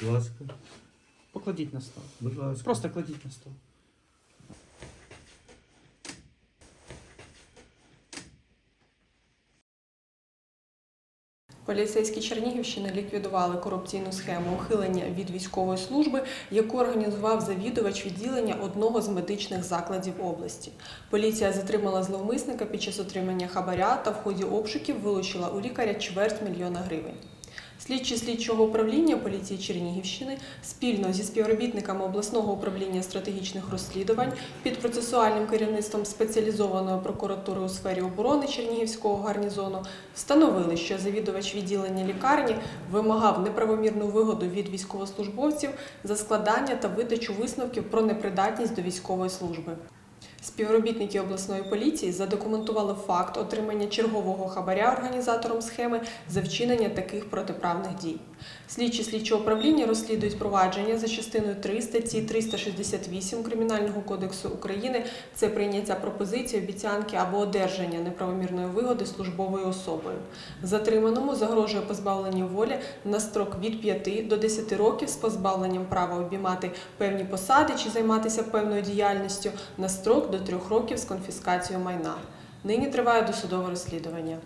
Будь ласка, Покладіть на стол. будь ласка. Просто кладіть на стол. Поліцейські Чернігівщини ліквідували корупційну схему ухилення від військової служби, яку організував завідувач відділення одного з медичних закладів області. Поліція затримала зловмисника під час отримання хабаря та в ході обшуків вилучила у лікаря чверть мільйона гривень. Слідчі слідчого управління поліції Чернігівщини спільно зі співробітниками обласного управління стратегічних розслідувань під процесуальним керівництвом спеціалізованої прокуратури у сфері оборони Чернігівського гарнізону встановили, що завідувач відділення лікарні вимагав неправомірну вигоду від військовослужбовців за складання та видачу висновків про непридатність до військової служби. Співробітники обласної поліції задокументували факт отримання чергового хабаря організатором схеми за вчинення таких протиправних дій. Слідчі слідчого управління розслідують провадження за частиною 3 статті 368 Кримінального кодексу України. Це прийняття пропозиції, обіцянки або одержання неправомірної вигоди службовою особою. Затриманому загрожує позбавлення волі на строк від 5 до 10 років з позбавленням права обіймати певні посади чи займатися певною діяльністю на строк до трьох років з конфіскацією майна. Нині триває досудове розслідування.